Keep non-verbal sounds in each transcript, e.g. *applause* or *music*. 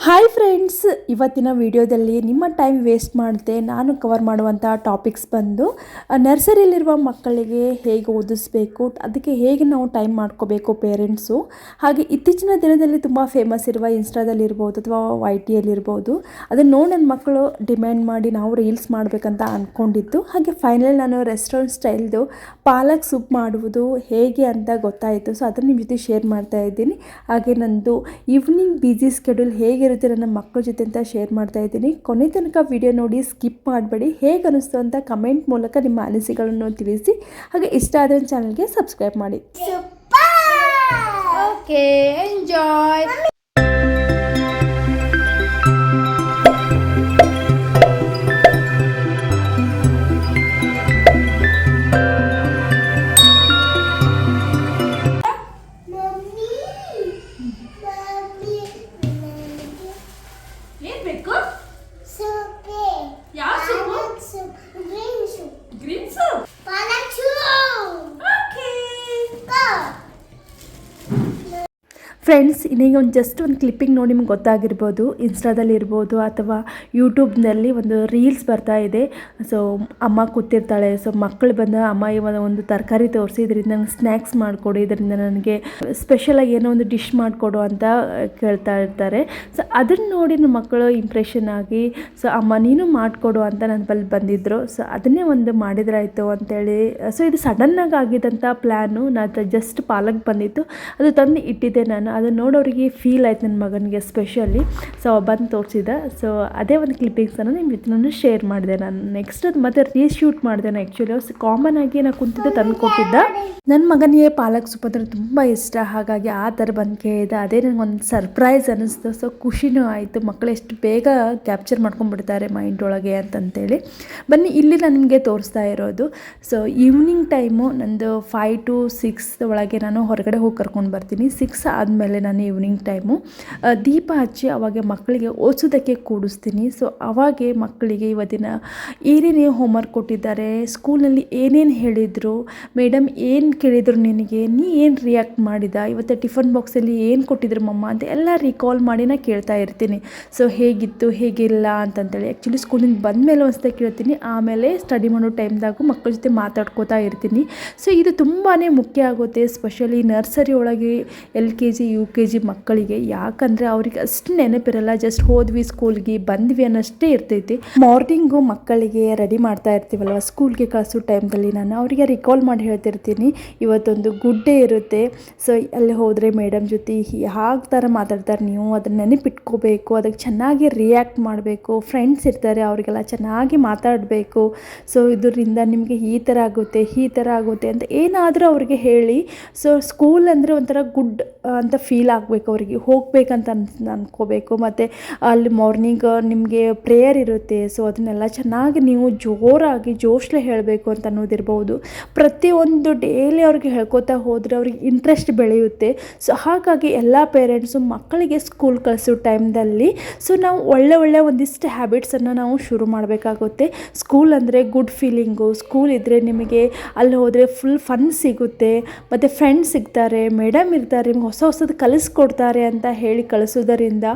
Hi friends ಇವತ್ತಿನ ವಿಡಿಯೋದಲ್ಲಿ ನಿಮ್ಮ ಟೈಮ್ ವೇಸ್ಟ್ ಮಾಡದೆ ನಾನು ಕವರ್ ಮಾಡುವಂಥ ಟಾಪಿಕ್ಸ್ ಬಂದು ನರ್ಸರಿಯಲ್ಲಿರುವ ಮಕ್ಕಳಿಗೆ ಹೇಗೆ ಓದಿಸ್ಬೇಕು, ಅದಕ್ಕೆ ಹೇಗೆ ನಾವು ಟೈಮ್ ಮಾಡ್ಕೋಬೇಕು ಪೇರೆಂಟ್ಸು ಹಾಗೆ ಇತ್ತೀಚಿನ ದಿನದಲ್ಲಿ ತುಂಬ ಫೇಮಸ್ ಇರುವ ಇನ್ಸ್ಟಾದಲ್ಲಿರ್ಬೋದು ಅಥವಾ ವೈ ಟಿಯಲ್ಲಿರ್ಬೋದು ಅದನ್ನು ನೋಡಿ ನನ್ನ ಮಕ್ಕಳು ಡಿಮ್ಯಾಂಡ್ ಮಾಡಿ ನಾವು ರೀಲ್ಸ್ ಮಾಡಬೇಕಂತ ಅಂದ್ಕೊಂಡಿದ್ದು ಹಾಗೆ ಫೈನಲ್ ನಾನು ರೆಸ್ಟೋರೆಂಟ್ ಸ್ಟೈಲ್ದು ಪಾಲಕ್ ಸೂಪ್ ಮಾಡುವುದು ಹೇಗೆ ಅಂತ ಗೊತ್ತಾಯಿತು. ಸೊ ಅದನ್ನು ನಿಮ್ಮ ಜೊತೆ ಶೇರ್ ಮಾಡ್ತಾ ಇದ್ದೀನಿ. ಹಾಗೆ ನಂದು ಈವ್ನಿಂಗ್ ಬ್ಯುಸಿ ಸ್ಕೆಡ್ಯೂಲ್ ಹೇಗಿರುತ್ತೆ ನನ್ನ ಮಕ್ಕಳ ಜೊತೆ ಅಂತ ಶೇರ್ ಮಾಡ್ತಾ ಇದ್ದೀನಿ. ಕೊನೆ ತನಕ ವಿಡಿಯೋ ನೋಡಿ ಸ್ಕಿಪ್ ಮಾಡಬೇಡಿ. ಹೇಗೆ ಅನಿಸ್ತು ಅಂತ ಕಮೆಂಟ್ ಮೂಲಕ ನಿಮ್ಮ ಅನಿಸಿಕೆಗಳನ್ನು ತಿಳಿಸಿ. ಹಾಗೆ ಇಷ್ಟ ಆದ ಚಾನಲ್ಗೆ ಸಬ್ಸ್ಕ್ರೈಬ್ ಮಾಡಿ. ಓಕೆ ಎಂಜಾಯ್ ಫ್ರೆಂಡ್ಸ್ ಇನ್ನೀಗ ಒಂದು ಜಸ್ಟ್ ಒಂದು ಕ್ಲಿಪ್ಪಿಂಗ್ ನೋಡಿ ನಿಮ್ಗೆ ಗೊತ್ತಾಗಿರ್ಬೋದು. ಇನ್ಸ್ಟಾದಲ್ಲಿ ಇರ್ಬೋದು ಅಥವಾ ಯೂಟ್ಯೂಬ್ನಲ್ಲಿ ಒಂದು ರೀಲ್ಸ್ ಬರ್ತಾ ಇದೆ. ಸೊ ಅಮ್ಮ ಕೂತಿರ್ತಾಳೆ. ಸೊ ಮಕ್ಕಳು ಬಂದ ಅಮ್ಮ ಇವಾಗ ಒಂದು ತರಕಾರಿ ತೋರಿಸಿ ಇದರಿಂದ ನಂಗೆ ಸ್ನ್ಯಾಕ್ಸ್ ಮಾಡಿಕೊಡು. ಇದರಿಂದ ನನಗೆ ಸ್ಪೆಷಲಾಗಿ ಏನೋ ಒಂದು ಡಿಶ್ ಮಾಡಿಕೊಡು ಅಂತ ಕೇಳ್ತಾ ಇರ್ತಾರೆ. ಸೊ ಅದನ್ನು ನೋಡಿ ನನ್ನ ಮಕ್ಕಳು ಇಂಪ್ರೆಷನ್ ಆಗಿ ಸೊ ಅಮ್ಮ ನೀನು ಮಾಡಿಕೊಡು ಅಂತ ನನ್ನ ಬಲ್ಲಿ ಬಂದಿದ್ದರು ಸೊ ಅದನ್ನೇ ಒಂದು ಮಾಡಿದ್ರಾಯಿತು ಅಂತೇಳಿ ಸೊ ಇದು ಸಡನ್ನಾಗಿ ಆಗಿದ್ದಂಥ ಪ್ಲ್ಯಾನು ನಾನು ಜಸ್ಟ್ ಪಾಲಕ್ ಬಂದಿತ್ತು. ಅದು ತಂದು ಇಟ್ಟಿದ್ದೆ ನಾನು. ಅದನ್ನು ನೋಡೋರಿಗೆ ಫೀಲ್ ಆಯ್ತು ನನ್ನ ಮಗನಿಗೆ ಸ್ಪೆಷಲಿ ಸೊ ಬಂದು ತೋರಿಸಿದ ಸೊ ಅದೇ ಒಂದು ಕ್ಲಿಪ್ಪಿಂಗ್ಸನ್ನು ನಿಮ್ಮ ಜೊತೆ ಶೇರ್ ಮಾಡಿದೆ ನಾನು. ನೆಕ್ಸ್ಟ್ ಅದು ಮತ್ತೆ ರೀಶೂಟ್ ಮಾಡಿದೆ ನಾನು ಆ್ಯಕ್ಚುಲಿ ಕಾಮನ್ ಆಗಿ ನಾನು ಕುಂತಿದ್ದೆ ತಂದು ಕೊಟ್ಟಿದ್ದ. ನನ್ನ ಮಗನಿಗೆ ಪಾಲಕ್ ಸೊಪ್ಪು ಅಂದರೆ ತುಂಬ ಇಷ್ಟ. ಹಾಗಾಗಿ ಆ ಥರ ಬಂದು ಕೇಳಿದೆ ಅದೇ ಒಂದು ಸರ್ಪ್ರೈಸ್ ಅನ್ನಿಸ್ತು ಸೊ ಖುಷಿನೂ ಆಯಿತು. ಮಕ್ಕಳು ಎಷ್ಟು ಬೇಗ ಕ್ಯಾಪ್ಚರ್ ಮಾಡ್ಕೊಂಡ್ಬಿಡ್ತಾರೆ ಮೈಂಡ್ ಒಳಗೆ ಅಂತಂತೇಳಿ. ಬನ್ನಿ, ಇಲ್ಲಿ ನಾನು ನಿಮಗೆ ತೋರಿಸ್ತಾ ಇರೋದು. ಸೊ ಈವ್ನಿಂಗ್ ಟೈಮು ನಂದು ಫೈವ್ ಟು ಸಿಕ್ಸ್ ಒಳಗೆ ನಾನು ಹೊರಗಡೆ ಹೋಗಿ ಕರ್ಕೊಂಡು ಬರ್ತೀನಿ. ಸಿಕ್ಸ್ ಆದಮೇಲೆ ನಾನು ಈವ್ನಿಂಗ್ ಟೈಮು ದೀಪ ಹಚ್ಚಿ ಅವಾಗ ಮಕ್ಕಳಿಗೆ ಓದಿಸೋದಕ್ಕೆ ಕೂಡಿಸ್ತೀನಿ. ಸೊ ಅವಾಗೆ ಮಕ್ಕಳಿಗೆ ಇವತ್ತಿನ ಏನೇನೇ ಹೋಮ್ವರ್ಕ್ ಕೊಟ್ಟಿದ್ದಾರೆ ಸ್ಕೂಲಲ್ಲಿ ಏನೇನು ಹೇಳಿದರು ಮೇಡಮ್ ಏನು ಕೇಳಿದರು ನಿನಗೆ, ನೀ ಏನು ರಿಯಾಕ್ಟ್ ಮಾಡಿದ, ಇವತ್ತು ಟಿಫನ್ ಬಾಕ್ಸಲ್ಲಿ ಏನು ಕೊಟ್ಟಿದ್ರು ಮಮ್ಮ ಅಂತ ಎಲ್ಲ ರಿಕಾಲ್ ಮಾಡಿ ನಾ ಕೇಳ್ತಾ ಇರ್ತೀನಿ. ಸೊ ಹೇಗಿತ್ತು, ಹೇಗಿಲ್ಲ ಅಂತಂತೇಳಿ ಆ್ಯಕ್ಚುಲಿ ಸ್ಕೂಲಿಂದ ಬಂದಮೇಲೆ ಒಂದ್ಸತಿ ಕೇಳ್ತೀನಿ, ಆಮೇಲೆ ಸ್ಟಡಿ ಮಾಡೋ ಟೈಮ್ದಾಗೂ ಮಕ್ಕಳ ಜೊತೆ ಮಾತಾಡ್ಕೋತಾ ಇರ್ತೀನಿ. ಸೊ ಇದು ತುಂಬಾ ಮುಖ್ಯ ಆಗುತ್ತೆ ಸ್ಪೆಷಲಿ ನರ್ಸರಿ ಒಳಗೆ L K G U K G ಮಕ್ಕಳಿಗೆ ಯಾಕಂದರೆ ಅವ್ರಿಗೆ ಅಷ್ಟು ನೆನಪಿರಲ್ಲ ಜಸ್ಟ್ ಹೋದ್ವಿ ಸ್ಕೂಲ್ಗೆ ಬಂದ್ವಿ ಅನ್ನೋಷ್ಟೇ ಇರ್ತೈತಿ. ಮಾರ್ನಿಂಗು ಮಕ್ಕಳಿಗೆ ರೆಡಿ ಮಾಡ್ತಾ ಇರ್ತೀವಲ್ವ? ಸ್ಕೂಲ್ಗೆ ಕಳಿಸೋ ಟೈಮ್ದಲ್ಲಿ ನಾನು ಅವರಿಗೆ ರಿಕಾಲ್ ಮಾಡಿ ಹೇಳ್ತಿರ್ತೀನಿ. ಇವತ್ತೊಂದು ಗುಡ್ ಡೇ ಇರುತ್ತೆ. ಸೊ ಅಲ್ಲಿ ಹೋದರೆ ಮೇಡಮ್ ಜೊತೆ ಯಾವ ಥರ ಮಾತಾಡ್ತಾರೆ. ನೀವು ಅದನ್ನ ನೆನಪಿಟ್ಕೋಬೇಕು, ಅದಕ್ಕೆ ಚೆನ್ನಾಗಿ ರಿಯಾಕ್ಟ್ ಮಾಡಬೇಕು. ಫ್ರೆಂಡ್ಸ್ ಇರ್ತಾರೆ, ಅವರಿಗೆಲ್ಲ ಚೆನ್ನಾಗಿ ಮಾತಾಡಬೇಕು. ಸೊ ಇದರಿಂದ ನಿಮಗೆ ಈ ಥರ ಆಗುತ್ತೆ, ಈ ಥರ ಆಗುತ್ತೆ ಅಂತ ಏನಾದರೂ ಅವ್ರಿಗೆ ಹೇಳಿ. ಸೊ ಸ್ಕೂಲ್ ಅಂದರೆ ಒಂಥರ ಗುಡ್ ಅಂತ ಫೀಲ್ ಆಗಬೇಕು ಅವರಿಗೆ, ಹೋಗಬೇಕಂತ ಅನ್, ಅನ್ಕೋಬೇಕು. ಮತ್ತು ಅಲ್ಲಿ ಮಾರ್ನಿಂಗ್ ನಿಮಗೆ ಪ್ರೇಯರ್ ಇರುತ್ತೆ. ಸೊ ಅದನ್ನೆಲ್ಲ ಚೆನ್ನಾಗಿ ನೀವು ಜೋರಾಗಿ, ಜೋಶ್ಲೆ ಹೇಳಬೇಕು ಅಂತ ಅನ್ನೋದಿರ್ಬೋದು. ಪ್ರತಿಯೊಂದು ಡೈಲಿ ಅವ್ರಿಗೆ ಹೇಳ್ಕೊತಾ ಹೋದರೆ ಅವ್ರಿಗೆ ಇಂಟ್ರೆಸ್ಟ್ ಬೆಳೆಯುತ್ತೆ. ಸೊ ಹಾಗಾಗಿ ಎಲ್ಲ ಪೇರೆಂಟ್ಸು ಮಕ್ಕಳಿಗೆ ಸ್ಕೂಲ್ ಕಳಿಸೋ ಟೈಮ್ದಲ್ಲಿ ಸೊ ನಾವು ಒಳ್ಳೆ ಒಳ್ಳೆ ಒಂದಿಷ್ಟು ಹ್ಯಾಬಿಟ್ಸನ್ನು ನಾವು ಶುರು ಮಾಡಬೇಕಾಗುತ್ತೆ. ಸ್ಕೂಲ್ ಅಂದರೆ ಗುಡ್ ಫೀಲಿಂಗು ಸ್ಕೂಲ್ ಇದ್ದರೆ ನಿಮಗೆ ಅಲ್ಲಿ ಹೋದರೆ ಫುಲ್ ಫನ್ ಸಿಗುತ್ತೆ. ಮತ್ತು ಫ್ರೆಂಡ್ಸ್ ಸಿಗ್ತಾರೆ ಮೇಡಮ್ ಇರ್ತಾರೆ, ನಿಮ್ಗೆ ಹೊಸ ಹೊಸದು ಕಲಿಸ್ಕೊಡ್ತಾರೆ ಅಂತ ಹೇಳಿ ಕಳಿಸೋದರಿಂದ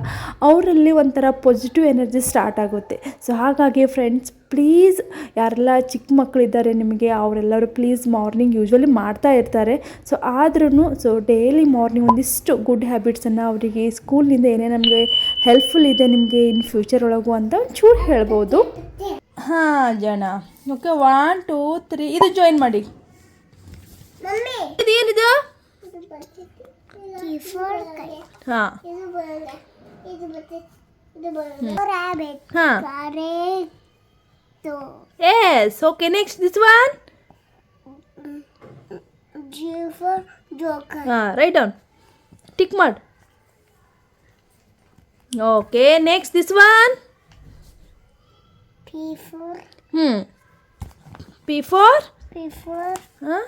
ಅವರಲ್ಲಿ ಒಂಥರ ಪಾಸಿಟಿವ್ ಎನರ್ಜಿ ಸ್ಟಾರ್ಟ್ ಆಗುತ್ತೆ. ಸೊ ಹಾಗಾಗಿ ಫ್ರೆಂಡ್ಸ್ ಪ್ಲೀಸ್ ಯಾರೆಲ್ಲ ಚಿಕ್ಕ ಮಕ್ಕಳಿದ್ದಾರೆ ನಿಮಗೆ ಅವರೆಲ್ಲರೂ ಪ್ಲೀಸ್ ಮಾರ್ನಿಂಗ್ ಯೂಶ್ವಲಿ ಮಾಡ್ತಾ ಇರ್ತಾರೆ. ಸೊ ಆದ್ರೂ ಸೊ ಡೈಲಿ ಮಾರ್ನಿಂಗ್ ಒಂದಿಷ್ಟು ಗುಡ್ ಹ್ಯಾಬಿಟ್ಸನ್ನು ಅವರಿಗೆ ಸ್ಕೂಲ್ನಿಂದ ಏನೇ ನಮಗೆ ಹೆಲ್ಪ್ಫುಲ್ ಇದೆ ನಿಮಗೆ ಇನ್ ಫ್ಯೂಚರ್ ಒಳಗು ಅಂತ ಒಂಚೂರು ಹೇಳ್ಬೋದು. ಹಾಂ ಜನ ಓಕೆ ಒನ್ ಟೂ ತ್ರೀ ಇದು ಜಾಯಿನ್ ಮಾಡಿ. ಇದು ಹಾಂ तो Yes, okay, next this one. G for Joker. हाँ write down. Tick mark. Okay, next this one. P four Hmm. P four P four हाँ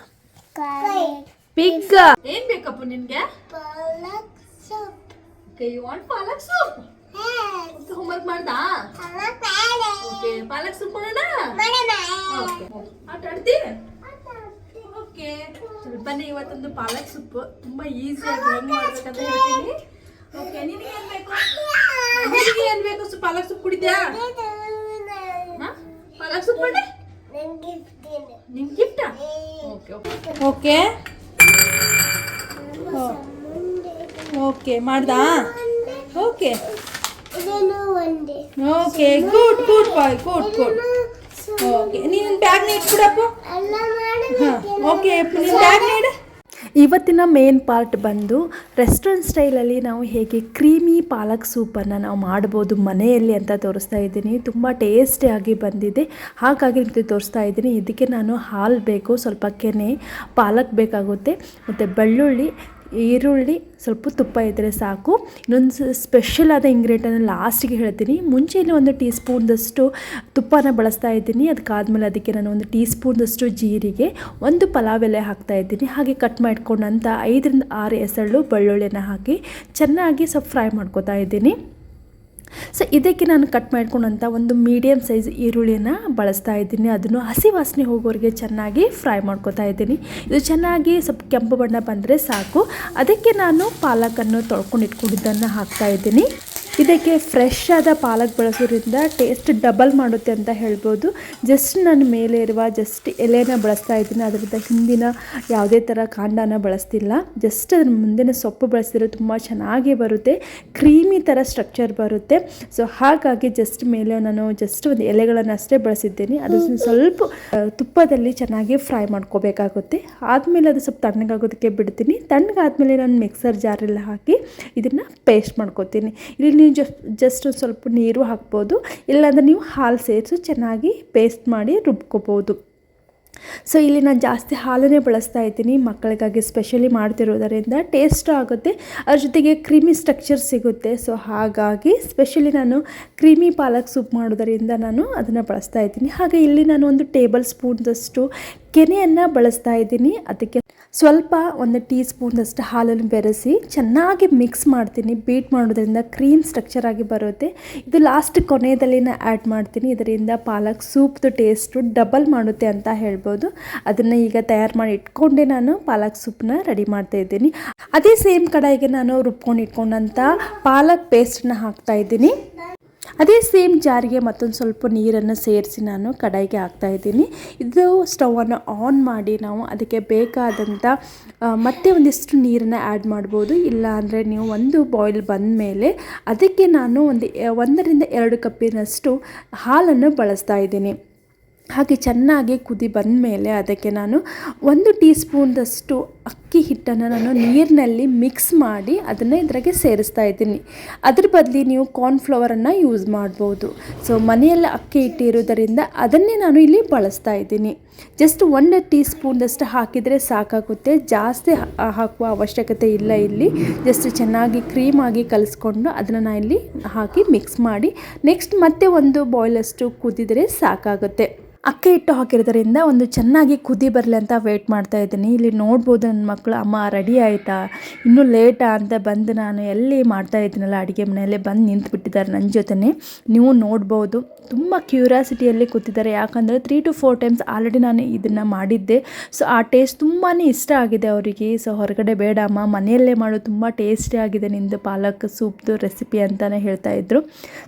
Carrot. ಪಿಗ್ ಏನ್ ಬೇಕಪ್ಪ ನಿನ್ಗೆ? Okay you want palak soup homework ಮಾಡ್ದಾ? Okay palak soup ಮಾಡೋಣ? Okay ಆಟ ಆಡ್ತೀವಿ okay ಬನ್ನಿ ಇವತ್ತೊಂದು ಪಾಲಕ್ ಸೊಪ್ಪು ತುಂಬಾ ಈಸಿಯಾಗಿ ಹೆಂಗ್ ಮಾಡ್ಬೇಕಂತ ಹೇಳ್ತೀನಿ. ಓಕೆ ನಿನಗೆ ಏನ್ ಬೇಕು? ಪಾಲಕ್ ಸೂಪ್ ಕುಡಿದ್ಯಾ ಹಾ? ಪಾಲಕ್ ಸೂಪ್ ಮಾಡಿ? ನಿನ್ gift okay okay okay ಮಾಡ್ದಾ? Okay okay good good bye good good okay ನೀನು ಬ್ಯಾಗ್ ಇಟ್ಬಿಡಪ್ಪ. ಹಾಂ ಓಕೆ ನಿನ್ನ ಬ್ಯಾಗ್ ನೀಡು ಇವತ್ತಿನ ಮೇನ್ ಪಾರ್ಟ್ ಬಂದು ರೆಸ್ಟೋರೆಂಟ್ ಸ್ಟೈಲಲ್ಲಿ ನಾವು ಹೇಗೆ ಕ್ರೀಮಿ ಪಾಲಕ್ ಸೂಪನ್ನು ನಾವು ಮಾಡ್ಬೋದು ಮನೆಯಲ್ಲಿ ಅಂತ ತೋರಿಸ್ತಾ ಇದ್ದೀನಿ. ತುಂಬ ಟೇಸ್ಟಿಯಾಗಿ ಬಂದಿದೆ. ಹಾಗಾಗಿ ನಿಮಗೆ ತೋರಿಸ್ತಾ ಇದ್ದೀನಿ. ಇದಕ್ಕೆ ನಾನು ಹಾಲು ಬೇಕು ಸ್ವಲ್ಪ ಕೆನೆ ಪಾಲಕ್ ಬೇಕಾಗುತ್ತೆ ಮತ್ತು ಬೆಳ್ಳುಳ್ಳಿ ಈರುಳ್ಳಿ ಸ್ವಲ್ಪ ತುಪ್ಪ ಇದ್ದರೆ ಸಾಕು. ಇನ್ನೊಂದು ಸ್ಪೆಷಲ್ ಆದ ಇಂಗ್ರೀಡಿಯಂಟ್ ಲಾಸ್ಟಿಗೆ ಹೇಳ್ತೀನಿ. ಮುಂಚೆನೇ ಒಂದು ಟೀ ಸ್ಪೂನ್ದಷ್ಟು ತುಪ್ಪನ ಬಳಸ್ತಾ ಇದ್ದೀನಿ. ಅದಕ್ಕಾದ್ಮೇಲೆ ಅದಕ್ಕೆ ನಾನು ಒಂದು ಟೀ ಸ್ಪೂನ್ದಷ್ಟು ಜೀರಿಗೆ, ಒಂದು ಪಲಾವ್ ಎಲೆ ಹಾಕ್ತಾ ಇದ್ದೀನಿ. ಹಾಗೆ ಕಟ್ ಮಾಡ್ಕೊಂಡಂಥ ಐದರಿಂದ ಆರು ಎಸಳು ಬೆಳ್ಳುಳ್ಳಿಯನ್ನು ಹಾಕಿ ಚೆನ್ನಾಗಿ ಸ್ವಲ್ಪ ಫ್ರೈ ಮಾಡ್ಕೋತಾ ಇದ್ದೀನಿ. ಸೊ ಇದಕ್ಕೆ ನಾನು ಕಟ್ ಮಾಡ್ಕೊಂಡಂಥ ಒಂದು ಮೀಡಿಯಮ್ ಸೈಜ್ ಈರುಳ್ಳಿನ ಬಳಸ್ತಾ ಇದ್ದೀನಿ. ಅದನ್ನು ಹಸಿ ವಾಸನೆ ಹೋಗೋರಿಗೆ ಚೆನ್ನಾಗಿ ಫ್ರೈ ಮಾಡ್ಕೊತಾ ಇದ್ದೀನಿ. ಇದು ಚೆನ್ನಾಗಿ ಸ್ವಲ್ಪ ಕೆಂಪು ಬಣ್ಣ ಬಂದರೆ ಸಾಕು. ಅದಕ್ಕೆ ನಾನು ಪಾಲಕನ್ನು ತೊಳ್ಕೊಂಡು ಇಟ್ಕೊಂಡಿದ್ದನ್ನು ಹಾಕ್ತಾ ಇದ್ದೀನಿ. ಇದಕ್ಕೆ ಫ್ರೆಶ್ ಆದ ಪಾಲಕ್ ಬಳಸೋದ್ರಿಂದ ಟೇಸ್ಟ್ ಡಬಲ್ ಮಾಡುತ್ತೆ ಅಂತ ಹೇಳ್ಬೋದು. ಜಸ್ಟ್ ನಾನು ಮೇಲೆ ಇರುವ ಜಸ್ಟ್ ಎಲೆನ ಬಳಸ್ತಾ ಇದ್ದೀನಿ. ಅದರಿಂದ ಹಿಂದಿನ ಯಾವುದೇ ಥರ ಕಾಂಡನ ಬಳಸ್ತಿಲ್ಲ. ಜಸ್ಟ್ ಅದ್ರ ಮುಂದಿನ ಸೊಪ್ಪು ಬಳಸಿದ್ರೆ ತುಂಬ ಚೆನ್ನಾಗಿ ಬರುತ್ತೆ. ಕ್ರೀಮಿ ಥರ ಸ್ಟ್ರಕ್ಚರ್ ಬರುತ್ತೆ. ಸೊ ಹಾಗಾಗಿ ಜಸ್ಟ್ ಮೇಲೆ ನಾನು ಜಸ್ಟ್ ಒಂದು ಎಲೆಗಳನ್ನು ಅಷ್ಟೇ ಬಳಸಿದ್ದೀನಿ. ಅದು ಸ್ವಲ್ಪ ತುಪ್ಪದಲ್ಲಿ ಚೆನ್ನಾಗಿ ಫ್ರೈ ಮಾಡ್ಕೋಬೇಕಾಗುತ್ತೆ. ಆದಮೇಲೆ ಅದು ಸ್ವಲ್ಪ ತಣ್ಣಗಾಗೋದಕ್ಕೆ ಬಿಡ್ತೀನಿ. ತಣ್ಣಗಾದ್ಮೇಲೆ ನಾನು ಮಿಕ್ಸರ್ ಜಾರಲ್ಲಿ ಹಾಕಿ ಇದನ್ನು ಪೇಸ್ಟ್ ಮಾಡ್ಕೋತೀನಿ. ಇಲ್ಲಿ ನೀವು ಜಸ್ಟ್ ಜಸ್ಟ್ ಒಂದು ಸ್ವಲ್ಪ ನೀರು ಹಾಕ್ಬೋದು. ಇಲ್ಲಾಂದರೆ ನೀವು ಹಾಲು ಸೇರಿಸಿ ಚೆನ್ನಾಗಿ ಪೇಸ್ಟ್ ಮಾಡಿ ರುಬ್ಕೋಬೋದು. ಸೊ ಇಲ್ಲಿ ನಾನು ಜಾಸ್ತಿ ಹಾಲನ್ನೇ ಬಳಸ್ತಾ ಇದ್ದೀನಿ. ಮಕ್ಕಳಿಗಾಗಿ ಸ್ಪೆಷಲಿ ಮಾಡ್ತಿರೋದರಿಂದ ಟೇಸ್ಟ್ ಆಗುತ್ತೆ. ಅದ್ರ ಜೊತೆಗೆ ಕ್ರೀಮಿ ಸ್ಟ್ರಕ್ಚರ್ ಸಿಗುತ್ತೆ. ಸೊ ಹಾಗಾಗಿ ಸ್ಪೆಷಲಿ ನಾನು ಕ್ರೀಮಿ ಪಾಲಕ್ ಸೂಪ್ ಮಾಡೋದರಿಂದ ನಾನು ಅದನ್ನು ಬಳಸ್ತಾ ಇದ್ದೀನಿ. ಹಾಗೆ ಇಲ್ಲಿ ನಾನು ಒಂದು ಟೇಬಲ್ ಸ್ಪೂನ್ದಷ್ಟು ಕೆನೆಯನ್ನು ಬಳಸ್ತಾ ಇದ್ದೀನಿ. ಅದಕ್ಕೆ ಸ್ವಲ್ಪ ಒಂದು ಟೀ ಸ್ಪೂನ್ದಷ್ಟು ಹಾಲನ್ನು ಬೆರೆಸಿ ಚೆನ್ನಾಗಿ ಮಿಕ್ಸ್ ಮಾಡ್ತೀನಿ. ಬೀಟ್ ಮಾಡೋದ್ರಿಂದ ಕ್ರೀಮ್ ಸ್ಟ್ರಕ್ಚರ್ ಆಗಿ ಬರುತ್ತೆ. ಇದು ಲಾಸ್ಟ್ ಕೊನೆಯಲ್ಲಿ ಆ್ಯಡ್ ಮಾಡ್ತೀನಿ. ಇದರಿಂದ ಪಾಲಕ್ ಸೂಪ್ದು ಟೇಸ್ಟು ಡಬಲ್ ಮಾಡುತ್ತೆ ಅಂತ ಹೇಳ್ಬೋದು. ಅದನ್ನು ಈಗ ತಯಾರು ಮಾಡಿ ಇಟ್ಕೊಂಡೆ ನಾನು. ಪಾಲಕ್ ಸೂಪ್ನ ರೆಡಿ ಮಾಡ್ತಾ ಇದ್ದೀನಿ. ಅದೇ ಸೇಮ್ ಕಡಾಯಿಗೆ ನಾನು ರುಬ್ಕೊಂಡು ಇಟ್ಕೊಂಡಂಥ ಪಾಲಕ್ ಪೇಸ್ಟನ್ನ ಹಾಕ್ತಾ ಇದ್ದೀನಿ. ಅದೇ ಸೇಮ್ ಜಾರಿಗೆ ಮತ್ತೊಂದು ಸ್ವಲ್ಪ ನೀರನ್ನು ಸೇರಿಸಿ ನಾನು ಕಡಾಯಿಗೆ ಹಾಕ್ತಾ ಇದ್ದೀನಿ. ಇದು ಸ್ಟವನ್ನು ಆನ್ ಮಾಡಿ ನಾವು ಅದಕ್ಕೆ ಬೇಕಾದಂಥ ಮತ್ತೆ ಒಂದಿಷ್ಟು ನೀರನ್ನು ಆ್ಯಡ್ ಮಾಡ್ಬೋದು. ಇಲ್ಲ ಅಂದರೆ ನೀವು ಒಂದು ಬಾಯ್ಲ್ ಬಂದ ಮೇಲೆ ಅದಕ್ಕೆ ನಾನು ಒಂದು ಒಂದರಿಂದ ಎರಡು ಕಪ್ಪಿನಷ್ಟು ಹಾಲನ್ನು ಬಳಸ್ತಾ ಇದ್ದೀನಿ. ಹಾಗೆ ಚೆನ್ನಾಗಿ ಕುದಿ ಬಂದ ಮೇಲೆ ಅದಕ್ಕೆ ನಾನು ಒಂದು ಟೀ ಸ್ಪೂನ್ದಷ್ಟು ಅಕ್ಕಿ ಹಿಟ್ಟನ್ನು ನಾನು ನೀರಿನಲ್ಲಿ ಮಿಕ್ಸ್ ಮಾಡಿ ಅದನ್ನು ಇದರಾಗೆ ಸೇರಿಸ್ತಾ ಇದ್ದೀನಿ. ಅದ್ರ ಬದಲಿ ನೀವು ಕಾರ್ನ್ಫ್ಲವರನ್ನು ಯೂಸ್ ಮಾಡ್ಬೋದು. ಸೊ ಮನೆಯಲ್ಲಿ ಅಕ್ಕಿ ಹಿಟ್ಟಿರೋದರಿಂದ ಅದನ್ನೇ ನಾನು ಇಲ್ಲಿ ಬಳಸ್ತಾ ಇದ್ದೀನಿ. ಜಸ್ಟ್ ಒಂದು ಟೀ ಸ್ಪೂನ್ದಷ್ಟು ಹಾಕಿದರೆ ಸಾಕಾಗುತ್ತೆ. ಜಾಸ್ತಿ ಹಾಕುವ ಅವಶ್ಯಕತೆ ಇಲ್ಲ ಇಲ್ಲಿ. ಜಸ್ಟ್ ಚೆನ್ನಾಗಿ ಕ್ರೀಮಾಗಿ ಕಲಿಸ್ಕೊಂಡು ಅದನ್ನು ನಾನು ಇಲ್ಲಿ ಹಾಕಿ ಮಿಕ್ಸ್ ಮಾಡಿ ನೆಕ್ಸ್ಟ್ ಮತ್ತೆ ಒಂದು ಬಾಯ್ಲಷ್ಟು ಕುದಿದರೆ ಸಾಕಾಗುತ್ತೆ. ಅಕ್ಕಿ ಇಟ್ಟು ಹಾಕಿರೋದ್ರಿಂದ ಒಂದು ಚೆನ್ನಾಗಿ ಕುದಿ ಬರಲಿ ಅಂತ ವೆಯ್ಟ್ ಮಾಡ್ತಾ ಇದ್ದೀನಿ. ಇಲ್ಲಿ ನೋಡ್ಬೋದು ನನ್ನ ಮಕ್ಕಳು ಅಮ್ಮ ರೆಡಿ ಆಯಿತಾ? ಇನ್ನೂ ಲೇಟಾ ಅಂತ ಬಂದು ನಾನು ಎಲ್ಲಿ ಮಾಡ್ತಾ ಇದ್ದೀನಲ್ಲ ಅಡುಗೆ ಮನೆಯಲ್ಲೇ ಬಂದು ನಿಂತುಬಿಟ್ಟಿದ್ದಾರೆ ನನ್ನ ಜೊತೆನೇ. ನೀವು ನೋಡ್ಬೋದು. ತುಂಬ ಕ್ಯೂರಿಯಾಸಿಟಿಯಲ್ಲಿ ಕೂತಿದ್ದಾರೆ. ಯಾಕಂದರೆ three to four times already ನಾನು ಇದನ್ನು ಮಾಡಿದ್ದೆ. ಸೊ ಆ ಟೇಸ್ಟ್ ತುಂಬಾ ಇಷ್ಟ ಆಗಿದೆ ಅವರಿಗೆ. ಸೊ ಹೊರಗಡೆ ಬೇಡ ಅಮ್ಮ ಮನೆಯಲ್ಲೇ ಮಾಡು. ತುಂಬ ಟೇಸ್ಟಿ ಆಗಿದೆ ನಿಮ್ಮದು ಪಾಲಕ್ ಸೂಪ್ದು ರೆಸಿಪಿ ಅಂತಲೇ ಹೇಳ್ತಾ ಇದ್ದರು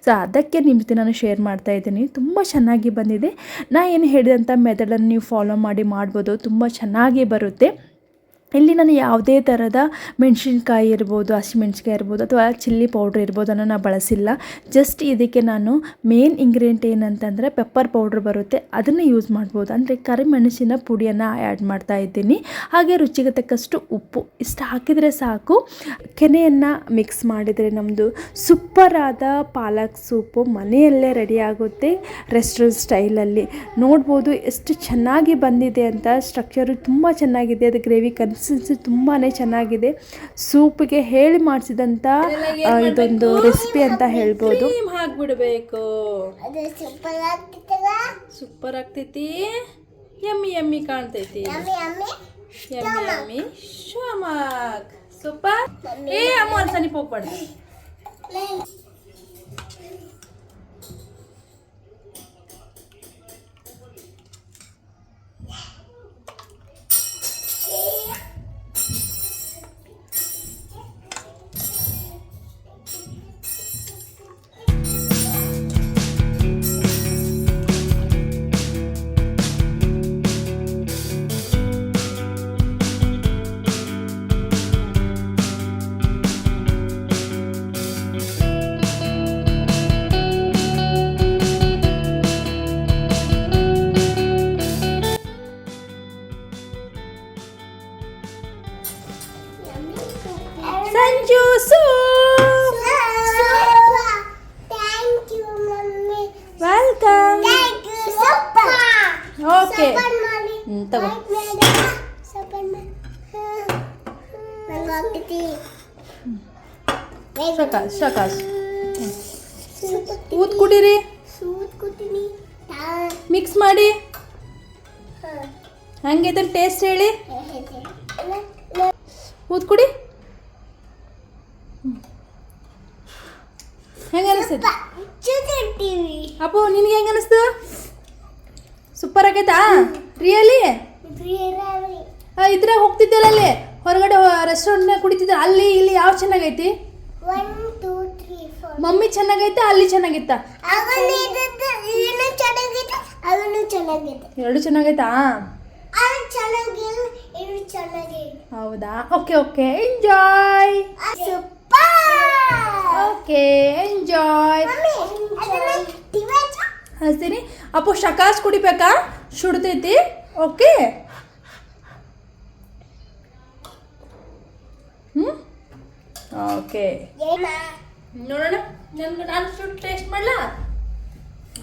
ಸೊ ಅದಕ್ಕೆ ನಿಮ್ಮ ಜೊತೆ ನಾನು ಶೇರ್ ಮಾಡ್ತಾ ಇದ್ದೀನಿ. ತುಂಬ ಚೆನ್ನಾಗಿ ಬಂದಿದೆ. ನಾನು ಏನು ಹೇಳಿದಂಥ ಮೆಥಡನ್ನು ನೀವು ಫಾಲೋ ಮಾಡಿ ಮಾಡ್ಬೋದು. ತುಂಬ ಚೆನ್ನಾಗಿ ಬರುತ್ತೆ. ಇಲ್ಲಿ ನಾನು ಯಾವುದೇ ಥರದ ಮೆಣಸಿನ್ಕಾಯಿ ಇರ್ಬೋದು ಹಸಿಮೆಣ್ಸಿಕಾಯಿ ಇರ್ಬೋದು ಅಥವಾ ಚಿಲ್ಲಿ ಪೌಡ್ರ್ ಇರ್ಬೋದು ಅನ್ನೋ ನಾನು ಬಳಸಿಲ್ಲ. ಜಸ್ಟ್ ಇದಕ್ಕೆ ನಾನು ಮೇನ್ ಇಂಗ್ರೀಡಿಯೆಂಟ್ ಏನಂತಂದರೆ ಪೆಪ್ಪರ್ ಪೌಡ್ರ್ ಬರುತ್ತೆ. ಅದನ್ನು ಯೂಸ್ ಮಾಡ್ಬೋದು. ಅಂದರೆ ಕರಿಮೆಣಸಿನ ಪುಡಿಯನ್ನು ಆ್ಯಡ್ ಮಾಡ್ತಾ ಇದ್ದೀನಿ. ಹಾಗೆ ರುಚಿಗೆ ತಕ್ಕಷ್ಟು ಉಪ್ಪು. ಇಷ್ಟು ಹಾಕಿದರೆ ಸಾಕು. ಕೆನೆಯನ್ನು ಮಿಕ್ಸ್ ಮಾಡಿದರೆ ನಮ್ಮದು ಸೂಪರ್ ಆದ ಪಾಲಕ್ ಸೂಪು ಮನೆಯಲ್ಲೇ ರೆಡಿ ಆಗುತ್ತೆ ರೆಸ್ಟೋರೆಂಟ್ ಸ್ಟೈಲಲ್ಲಿ ನೋಡ್ಬೋದು ಎಷ್ಟು ಚೆನ್ನಾಗಿ ಬಂದಿದೆ ಅಂತ ಸ್ಟ್ರಕ್ಚರು ತುಂಬ ಚೆನ್ನಾಗಿದೆ. ಅದು ಗ್ರೇವಿ ಕನ್ಸಿಸ್ಟೆನ್ಸಿ ತುಂಬಾ ಚೆನ್ನಾಗಿದೆ. ಸೂಪ್ಗೆ ಹೇಳಿ ಮಾಡಿಸಿದಂಥ ಇದೊಂದು ರೆಸಿಪಿ ಅಂತ ಹೇಳ್ಬೋದು. ಹಾಕ್ಬಿಡ್ಬೇಕು. ಅದು ಸೂಪರ್ ಆಗ್ತೈತಿ. ಯಮ್ಮಿ ಯಮ್ಮಿ ಕಾಣ್ತೈತಿ. ಯಮ್ಮಿ ಯಮ್ಮಿ ಸೂಪರ್ ಏ ಅಮ್ಮ ಅಂತ ಸನಿಪ್ ಶಕಾಶ್ ಸೂತ್ ಊದ್ ಕುಡೀರಿ ಮಿಕ್ಸ್ ಮಾಡಿ. ಹಂಗೈತೆ ಟೇಸ್ಟ್ ಹೇಳಿ. ಊದ್ ಕುಡಿ ಹೆಂಗ ಅನಿಸ್ತೈತಿ ಚುತ್ತಿರ್ತೀವಿ ಅಪ್ಪು ನಿನಗೆ ಹೆಂಗ ಅನಿಸ್ತು? ಸೂಪರ್ ಆಗೈತಾ? ರಿಯಲಿ ಇದ್ರಾಗ ಹೋಗ್ತಿದ್ದಲ್ಲ ಅಲ್ಲಿ. ಹೊರಗಡೆ ರೆಸ್ಟೋರೆಂಟ್ನಾಗ ಕುಡಿತಿದ್ದ ಅಲ್ಲಿ ಇಲ್ಲಿ ಯಾವ ಚೆನ್ನಾಗೈತಿ? ಮಮ್ಮಿ ಚೆನ್ನಾಗೈತಾ ಅಲ್ಲಿ ಚೆನ್ನಾಗಿತ್ತ? ಎರಡು ಚೆನ್ನಾಗೈತಾ? ಹೌದಾ? Okay okay enjoy okay enjoy ಹಚ್ತೀನಿ. Appu ಶಕಾಸ್ ಕುಡಿಬೇಕಾ? ಸುಡ್ತೈತಿ ಓಕೆ ಓಕೆ ನೋಡೋಣ. ನನ್ಗೆ ನಾನು ಸ್ವಲ್ಪ ಟೇಸ್ಟ್ ಮಾಡಲಾ?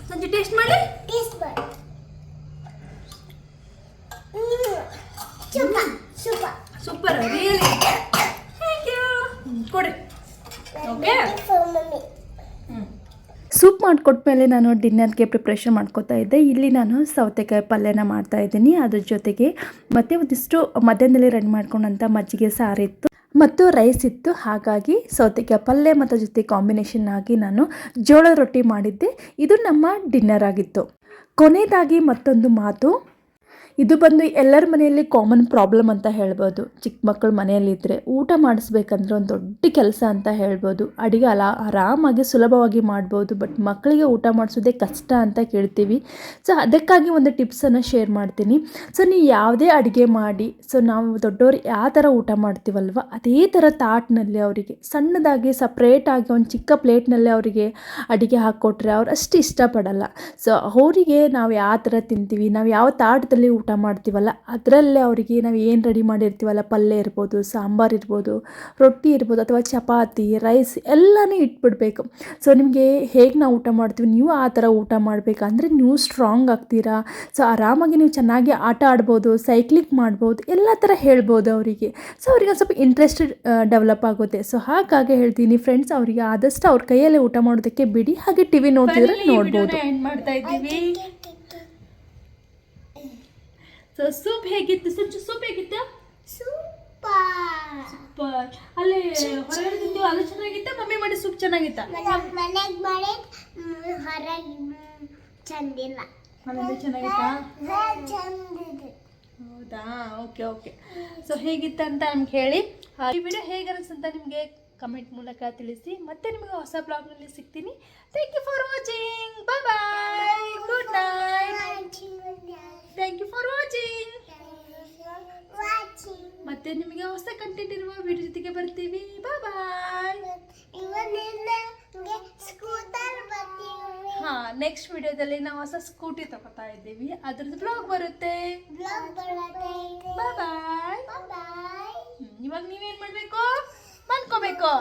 ಸಂಜೆ ಟೇಸ್ಟ್ ಮಾಡಿ ಟೇಸ್ಟ್ ಮಾಡಿ. Super super. Super really thank you ಕೊಡಿ. ಓಕೆ ಸೂಪ್ ಮಾಡಿಕೊಟ್ಮೇಲೆ ನಾನು ಡಿನ್ನರ್ಗೆ ಪ್ರಿಪ್ರೇಷನ್ ಮಾಡ್ಕೋತಾ ಇದ್ದೆ. ಇಲ್ಲಿ ನಾನು ಸೌತೆಕಾಯಿ ಪಲ್ಯನ ಮಾಡ್ತಾ ಇದ್ದೀನಿ. ಅದ್ರ ಜೊತೆಗೆ ಮತ್ತೆ ಒಂದಿಷ್ಟು ಮಧ್ಯಾಹ್ನದಲ್ಲಿ ರೆಡಿ ಮಾಡ್ಕೊಂಡಂಥ ಮಜ್ಜಿಗೆ ಸಾರಿತ್ತು. ಮತ್ತು ರೈಸ್ ಇತ್ತು. ಹಾಗಾಗಿ ಸೌತೆಕಾಯಿ ಪಲ್ಯ ಮತ್ತು ಜೊತೆ ಕಾಂಬಿನೇಷನ್ ಆಗಿ ನಾನು ಜೋಳದ ರೊಟ್ಟಿ ಮಾಡಿದ್ದೆ. ಇದು ನಮ್ಮ ಡಿನ್ನರ್ ಆಗಿತ್ತು. ಕೊನೆಯದಾಗಿ ಮತ್ತೊಂದು ಮಾತು. ಇದು ಬಂದು ಎಲ್ಲರ ಮನೆಯಲ್ಲಿ ಕಾಮನ್ ಪ್ರಾಬ್ಲಮ್ ಅಂತ ಹೇಳ್ಬೋದು. ಚಿಕ್ಕ ಮಕ್ಕಳು ಮನೆಯಲ್ಲಿದ್ದರೆ ಊಟ ಮಾಡಿಸ್ಬೇಕಂದ್ರೆ ಒಂದು ದೊಡ್ಡ ಕೆಲಸ ಅಂತ ಹೇಳ್ಬೋದು. ಅಡುಗೆ ಅಲ, ಆರಾಮಾಗಿ ಸುಲಭವಾಗಿ ಮಾಡ್ಬೋದು ಬಟ್ ಮಕ್ಕಳಿಗೆ ಊಟ ಮಾಡಿಸೋದೇ ಕಷ್ಟ ಅಂತ ಕೇಳ್ತೀವಿ. ಸೊ ಅದಕ್ಕಾಗಿ ಒಂದು ಟಿಪ್ಸನ್ನು ಶೇರ್ ಮಾಡ್ತೀನಿ. ಸೊ ನೀವು ಯಾವುದೇ ಅಡುಗೆ ಮಾಡಿ ಸೊ ನಾವು ದೊಡ್ಡವರು ಯಾವ ಥರ ಊಟ ಮಾಡ್ತೀವಲ್ವ, ಅದೇ ಥರ ತಾಟ್ನಲ್ಲಿ ಅವರಿಗೆ, ಸಣ್ಣದಾಗಿ ಸಪ್ರೇಟಾಗಿ ಒಂದು ಚಿಕ್ಕ ಪ್ಲೇಟ್ನಲ್ಲಿ ಅವರಿಗೆ ಅಡುಗೆ ಹಾಕ್ಕೊಟ್ರೆ ಅವ್ರು ಅಷ್ಟು ಇಷ್ಟಪಡಲ್ಲ. ಸೊ ಅವರಿಗೆ ನಾವು ಯಾವ ಥರ ತಿಂತೀವಿ, ನಾವು ಯಾವ ತಾಟದಲ್ಲಿ ಊಟ ಮಾಡ್ತೀವಲ್ಲ ಅದರಲ್ಲೇ ಅವರಿಗೆ ನಾವು ಏನು ರೆಡಿ ಮಾಡಿರ್ತೀವಲ್ಲ ಪಲ್ಯ ಇರ್ಬೋದು ಸಾಂಬಾರು ಇರ್ಬೋದು ರೊಟ್ಟಿ ಇರ್ಬೋದು ಅಥವಾ ಚಪಾತಿ ರೈಸ್ ಎಲ್ಲನೂ ಇಟ್ಬಿಡ್ಬೇಕು. ಸೊ ನಿಮಗೆ ಹೇಗೆ ನಾವು ಊಟ ಮಾಡ್ತೀವಿ ನೀವು ಆ ಥರ ಊಟ ಮಾಡಬೇಕಂದ್ರೆ ನೀವು ಸ್ಟ್ರಾಂಗ್ ಆಗ್ತೀರಾ. ಸೊ ಆರಾಮಾಗಿ ನೀವು ಚೆನ್ನಾಗಿ ಆಟ ಆಡ್ಬೋದು ಸೈಕ್ಲಿಂಗ್ ಮಾಡ್ಬೋದು ಎಲ್ಲ ಥರ ಹೇಳ್ಬೋದು ಅವರಿಗೆ. ಸೊ ಅವ್ರಿಗೆ ಒಂದು ಸ್ವಲ್ಪ ಇಂಟ್ರೆಸ್ಟ್ ಡೆವಲಪ್ ಆಗುತ್ತೆ. ಸೊ ಹಾಗಾಗಿ ಹೇಳ್ತೀನಿ ಫ್ರೆಂಡ್ಸ್ ಅವರಿಗೆ ಆದಷ್ಟು ಅವ್ರ ಕೈಯಲ್ಲೇ ಊಟ ಮಾಡೋದಕ್ಕೆ ಬಿಡಿ. ಹಾಗೆ ಟಿ ವಿ ನೋಡ್ತಿದ್ರೆ ನೋಡ್ಬೋದು. ಎಂಡ್ ಮಾಡ್ತಾ ಇದ್ದೀವಿ. ಸೊ ಸೂಪ್ ಹೇಗಿತ್ತು? ಸುಚ್ಚು ಸೂಪ್ ಹೇಗಿತ್ತು? ಸೂಪರ್. ಸೂಪರ್. ಅಲ್ಲಿ ಹೊರಗಡೆ ತಿಂದು ಅದು ಚೆನ್ನಾಗಿತ್ತ? ಮಮ್ಮಿ ಮಾಡಿ ಸೂಪ್ ಚೆನ್ನಾಗಿತ್ತ? ಮನೆಗೆ ಮಾಡಿ ಹೊರಗೆ ಚಂದಿಲ್ಲ. ಮನೆಯಲ್ಲಿ ಚೆನ್ನಾಗಿತ್ತಾ? ಹೌದಾ? Okay okay. ಸೊ ಹೇಗಿತ್ತು ಅಂತ ನಮ್ಗೆ ಹೇಳಿ. ಈ ವಿಡಿಯೋ ಹೇಗೆ ಅನಿಸ್ತಂತ ನಿಮಗೆ ಕಮೆಂಟ್ ಮೂಲಕ ತಿಳಿಸಿ. ಮತ್ತೆ ನಿಮಗೆ ಹೊಸ ಬ್ಲಾಗ್ನಲ್ಲಿ ಸಿಗ್ತೀನಿ. Thank you for watching bye bye good night thank you for watching ಮತ್ತೆ ನಿಮಗೆ ಹೊಸ ಕಂಟೆಂಟ್ ಇರುವ ವಿಡಿಯೋ ಜೊತೆಗೆ ಬರ್ತೀವಿ. ಬಾಯ್ ಹಾ ನೆಕ್ಸ್ಟ್ ವಿಡಿಯೋದಲ್ಲಿ ನಾವು ಹೊಸ ಸ್ಕೂಟಿ ತಗೋತಾ ಇದ್ದೀವಿ. ಅದ್ರದ್ದು ಬ್ಲಾಗ್ ಬರುತ್ತೆ. ಬಾಯ್ ಇವಾಗ ನೀವೇನ್ ಮಾಡ್ಬೇಕು? ಮನ್ಕೋಬೇಕು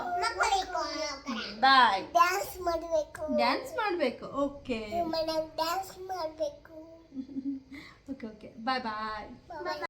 ಬಾಯ್ ಡ್ಯಾನ್ಸ್ ಮಾಡಬೇಕು. ಡ್ಯಾನ್ಸ್ ಮಾಡಬೇಕು. ಓಕೆ ಡ್ಯಾನ್ಸ್ ಮಾಡಬೇಕು. *laughs* ಓಕೆ ಓಕೆ ಬಾಯ್ ಬಾಯ್ ಬಾಯ್